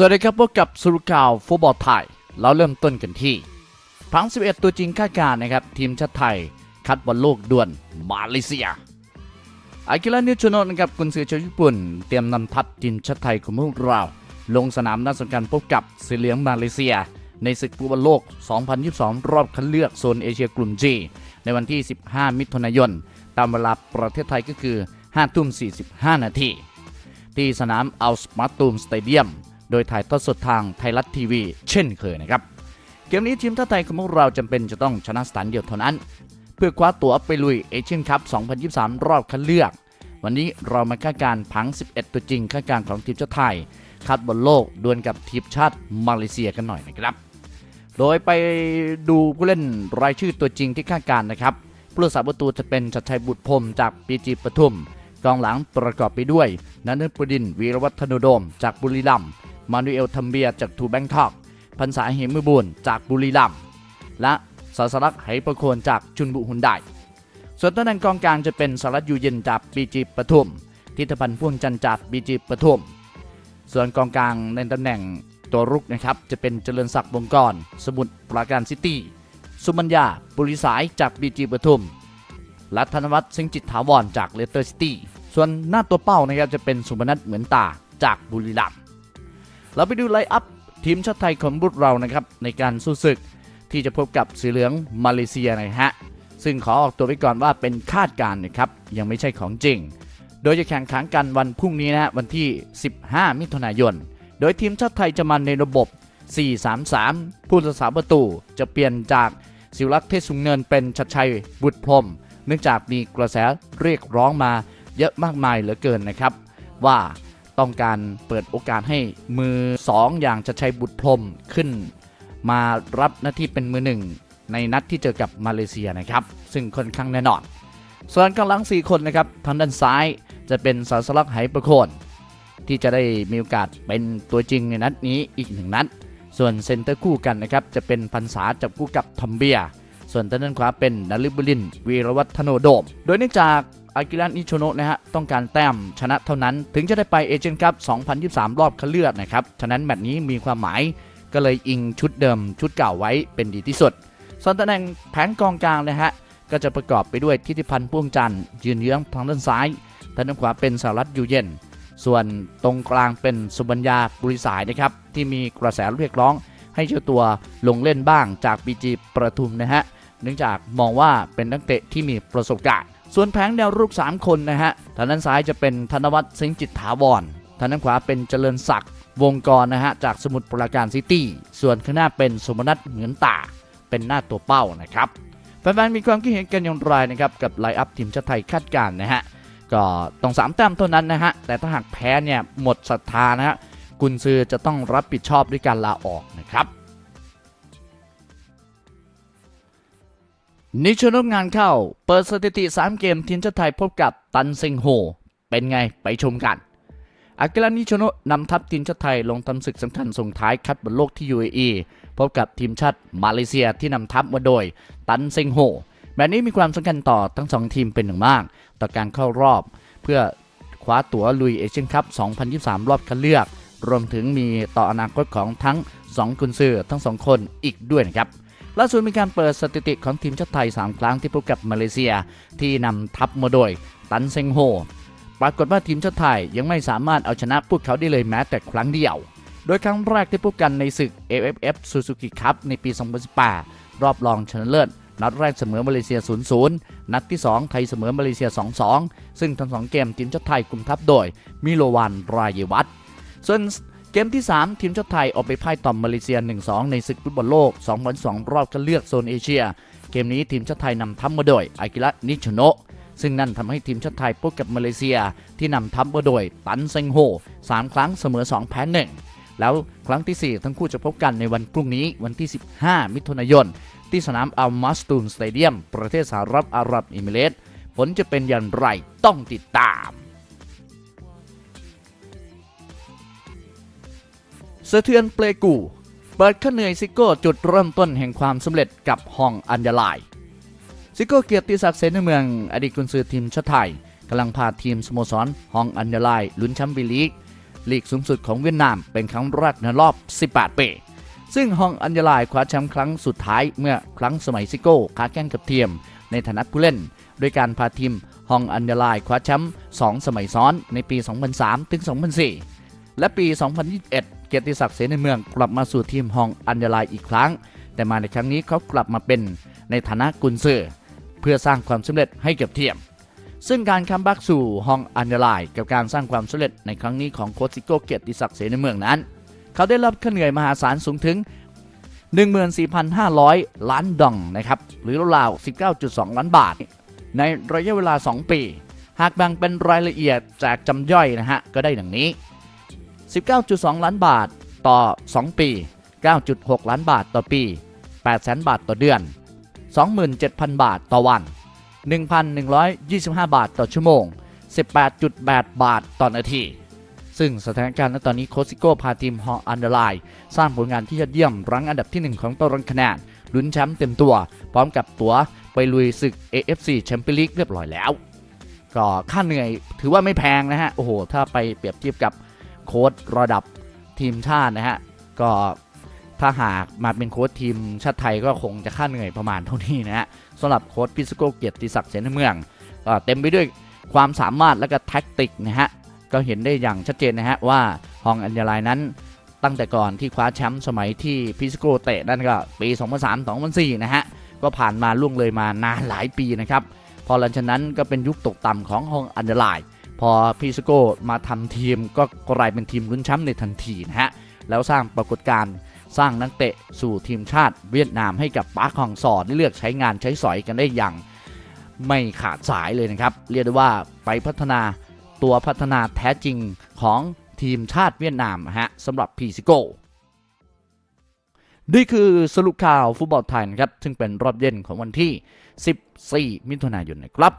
สวัสดีครับพบกับสุรข่าวฟุตบอลไทย เราเริ่มต้นกันที่พัง 11 ตัวจริงคาดการณ์นะครับ ทีมชาติไทย คัดบอลโลกด่วนมาเลเซียอากิระนิชโนนะครับกุนซือชาวญี่ปุ่น เตรียมนำทัพทีมชาติไทยของพวกเรา ลงสนามนัดสำคัญพบกับสีเหลืองมาเลเซีย ในศึกฟุตบอลโลก 2022 รอบคัดเลือกโซนเอเชียกลุ่ม G ในวันที่ 15 มิถุนายน ตามเวลาประเทศไทยก็คือ 5 ทุ่ม 45 นาทีที่สนามอัลสมาตูมสเตเดียม โดยถ่ายทอดสดทางไทยรัฐทีวี เช่นเคยนะครับ เกมนี้ทีมชาติไทยของพวกเราจำเป็นจะต้องชนะสถานเดียวเท่านั้น เพื่อคว้าตั๋วไปลุยเอเชียนคัพ 2023 รอบคัดเลือก วันนี้เรามาคาดการผัง 11 ตัวจริงคาดการของทีมชาติไทยคัดบอลโลกดวลกับทีมชาติมาเลเซียกันหน่อยนะครับ โดยไปดูผู้เล่นรายชื่อตัวจริงที่คาดการนะครับผู้รักษาประตูจะเป็นชัดชัยบุตรพรมจากปีจีปทุมกองหลังประกอบไปด้วยนันทปดินทร์วีรวัฒนโดมจากบุรีรัมย์ มานูเอลทัมเบียจากทูแบงคอกพันษาเหมมือบุญจากบุรีรัมย์และสาสลักไหประโคนจากจุนบุหุนไดส่วนตำแหน่งกองกลางจะเป็นสารัตยูเย็นจากบีจีปทุมทิตพันธ์พ่วงจันจากบีจีปทุม ส่วนกองกลางในตำแหน่งตัวรุกนะครับจะเป็นเจริญศักดิ์วงกร สมุทรปราการซิตี้ สุมัญญาปุริสายจากบีจีปทุมและธนวัฒน์สิงห์จิตถาวรจากเลสเตอร์ซิตี้ ส่วนหน้าตัวเป้านะครับจะเป็นสุพนัทเหมือนตาจากบุรีรัมย์ เราไปดูไลน์อัพทีมชาติไทยของบุตรเรานะครับในการสู้ศึกที่จะพบกับสีเหลืองมาเลเซียนะฮะซึ่งขอออกตัวไว้ก่อนว่าเป็นคาดการณ์นะครับยังไม่ใช่ของจริง โดยจะแข่งขันกันวันพรุ่งนี้นะวันที่ 15 มิถุนายน โดยทีมชาติไทยจะมาในระบบ 4-3-3 ผู้รักษาประตูจะเปลี่ยนจากศิวรักษ์เทศสุงเนินเป็นชัดชัยบุตรพรม เนื่องจากมีกระแสเรียกร้องมาเยอะมากมายเหลือเกินนะครับ ว่า ต้องการเปิดโอกาสให้มือ 2 อย่างชัดชัยบุตรพรมขึ้น มารับหน้าที่เป็นมือหนึ่งในนัดที่เจอกับมาเลเซียนะครับ ซึ่งค่อนข้างแน่นอน ส่วนกำลัง 4 คนนะครับทางด้านซ้ายจะเป็นสารสลักไหประโคนที่จะได้มีโอกาสเป็นตัวจริงในนัดนี้อีกหนึ่งนัด ส่วนเซนเตอร์คู่กันนะครับจะเป็นพันษาจับคู่กับทอมเบีย ส่วนด้านขวาเป็นนาริบุลินวีรวัฒโนโดม โดยเนื่องจาก อากิระนิชโนะนะฮะต้องการแต้มชนะเท่านั้น ถึงจะได้ไปเอเชียนคัพ2023 รอบคัดเลือกนะครับ ฉะนั้นแมตช์นี้มีความหมายก็เลยอิงชุดเดิมชุดเก่าไว้เป็นดีที่สุด ส่วนตำแหน่งแผงกองกลางนะฮะก็จะประกอบไปด้วยทิติพันธ์พ่วงจันทร์ยืนเยื้องทางด้านซ้ายทางด้านขวาเป็นสารัตยูเย็น ส่วนตรงกลางเป็นสุบัญญาบุริสายนะครับที่มีกระแสเรียกร้อง ให้เจ้าตัวลงเล่นบ้างจากบีจีประทุมนะฮะเนื่องจากมองว่าเป็นนักเตะที่มีประสบการณ์ ส่วนแผงแนวรุก 3 คนนะฮะทางด้านซ้ายจะเป็นธนวัฒน์สิงห์จิตถาวรทางด้านขวาเป็นเจริญศักดิ์วงกรนะฮะจากสมุทรปราการซิตี้ ส่วนข้างหน้าเป็นสมนัทเหมือนตา เป็นหน้าตัวเป้านะครับแฟนๆมีความคิดเห็นกันอย่างไรนะครับกับไลน์อัพทีมชาติไทยคาดการณ์นะฮะก็ต้องสามแต้มเท่านั้นนะฮะแต่ถ้าหากแพ้เนี่ยหมดศรัทธานะฮะกุนซือจะต้องรับผิดชอบด้วยการลาออกนะครับ นิชโนงานเข้า เปิดสถิติ 3 เกมทีมชาติไทยพบกับตันเซิงโฮ เป็นไงไปชมกัน อากิระนิชโนะนำทัพทีมชาติไทยลงทำศึกสำคัญส่งท้ายคัดบอลโลกที่ UAE พบกับทีมชาติมาเลเซียที่นำทัพมาโดย ตันเซิงโฮแบบนี้มีความสำคัญต่อทั้งสองทีมเป็นอย่างมาก ต่อการเข้ารอบ เพื่อคว้าตั๋วลุยเอเชียนคัพ 2023 รอบคัดเลือก รวมถึงมีต่ออนาคตของทั้ง 2 กุนซือทั้ง 2 คนอีกด้วยนะครับ ล่าสุดมีการเปิดสถิติของทีมชาติไทย 3 ครั้งที่พบกับมาเลเซีย ที่นำทัพมาโดยตันเซงโฮ ปรากฏว่าทีมชาติไทยยังไม่สามารถเอาชนะพวกเขาได้เลยแม้แต่ครั้งเดียว โดยครั้งแรกที่พบกันในศึก AFF Suzuki Cup ในปี 2018 รอบรองชนะเลิศนัดแรกเสมอมาเลเซีย 0-0 นัดที่ 2 ไทยเสมอมาเลเซีย 2-2 ซึ่งทั้งสองเกมทีมชาติไทยคุมทัพโดยมิโลวานรายวัตส่วน เกมที่ 3 ทีมชาติไทยออกไปพ่ายต่อมมาเลเซีย 1-2 ในศึกฟุตบอลโลก 2002 รอบคัดเลือกโซนเอเชีย เกมนี้ทีมชาติไทยนำทัพมาโดยอากิระนิชโนะซึ่งนั่นทำให้ทีมชาติไทยพบกับมาเลเซียที่นำทัพมาโดยตันเซงโฮ 3 ครั้งเสมอ 2 แพ้1แล้วครั้งที่ 4 ทั้งคู่จะพบกันในวันพรุ่งนี้วันที่ 15 มิถุนายน ที่สนามอัลมาสตูมสเตเดียม ประเทศสหรัฐอาหรับเอมิเรตส์ผลจะเป็นอย่างไรต้องติดตาม สะเทือนเปลกูเปิดข้าเหนื่อยซิโก้จุดเริ่มต้นแห่งความสำเร็จกับห้องอัญญาลาย ซิโก้เกียรติศักดิ์เสนเมือง อดีตกุนซือทีมชาติไทยกำลังพาทีมสโมสรฮองอัญญาลายลุ้นแชมป์บีลีกลีกสูงสุดของเวียดนามเป็นครั้งแรกในรอบ 18 ปี ซึ่งฮองอัญญาลายคว้าแชมป์ครั้งสุดท้ายเมื่อครั้งสมัยซิโก้ค้าแข่งกับเทียม ในฐานะผู้เล่นโดยการพาทีมฮองอัญญาลายคว้าแชมป์2สมัยซ้อนในปี 2003 ถึง 2004 และปี 2021 เกียรติศักดิ์เสนเมืองกลับมาสู่ทีมฮองอัญญาลายอีกครั้ง แต่มาในครั้งนี้เขากลับมาเป็นในฐานะกุนซือเพื่อสร้างความสำเร็จให้กับทีมซึ่งการคัมแบ็กสู่ฮองอันเดลน์กับการสร้างความสำเร็จในครั้งนี้ของโคชซิโกเกียรติศักดิ์เสนเมืองนั้น เขาได้รับค่าเหนื่อยมหาศาลสูงถึง 14,500 ล้านดองนะครับหรือราวๆ19.2 ล้านบาท ในระยะเวลา 2 ปี หากแบ่งเป็นรายละเอียดจากจำย่อยนะฮะก็ได้ดังนี้ 19.2 ล้านบาทต่อ 2 ปี 9.6 ล้านบาทต่อปี 800,000 บาทต่อเดือน 27,000 บาทต่อวัน 1,125 บาทต่อชั่วโมง 18.8 บาทต่อนาที ซึ่งสถานการณ์ณตอนนี้โคชซิโก้พาทีมฮออันเดอร์ไลน์สร้างผลงานที่ยอดเยี่ยมรั้งอันดับที่ 1 ของตารางคะแนนลุ้นแชมป์เต็มตัว พร้อมกับตั๋วไปลุยศึก AFC แชมเปี้ยนลีกเรียบร้อยแล้ว ก็ค่าเหนื่อยถือว่าไม่แพงนะฮะ โอ้โห ถ้าไปเปรียบเทียบกับ โค้ชระดับทีมชาตินะฮะ ก็ถ้าหากมาเป็นโค้ชทีมชาติไทยก็คงจะค่าเหนื่อยประมาณเท่านี้นะฮะสำหรับโค้ชพิสโกเกียรติศักดิ์เสนเมืองก็เต็มไปด้วยความสามารถและก็แท็กติกนะฮะ ก็เห็นได้อย่างชัดเจนนะฮะว่าฮองอัญญาลายนั้นตั้งแต่ก่อนที่คว้าแชมป์สมัยที่พิสโกเตะนั่นก็ปี 2003 2004 นะฮะ ก็ผ่านมาล่วงเลยมานานหลายปีนะครับ พอหลังจากนั้นก็เป็นยุคตกต่ำของฮองอัญญาลาย พอพิโกมาทำทีมก็กลายเป็นทีมลุ้นแชมป์ในทันทีนะฮะ แล้วสร้างปรากฏการณ์สร้างนักเตะสู่ทีมชาติเวียดนามให้กับปาร์คฮองซอได้เลือกใช้งานใช้สอยกันได้อย่างไม่ขาดสายเลยนะครับ เรียกได้ว่าไปพัฒนาตัวพัฒนาแท้จริงของทีมชาติเวียดนามนะฮะสำหรับพีซิโก้นี่คือสรุปข่าวฟุตบอลไทยนะครับ ซึ่งเป็นรอบเย็นของวันที่ 14 มิถุนายนนะครับ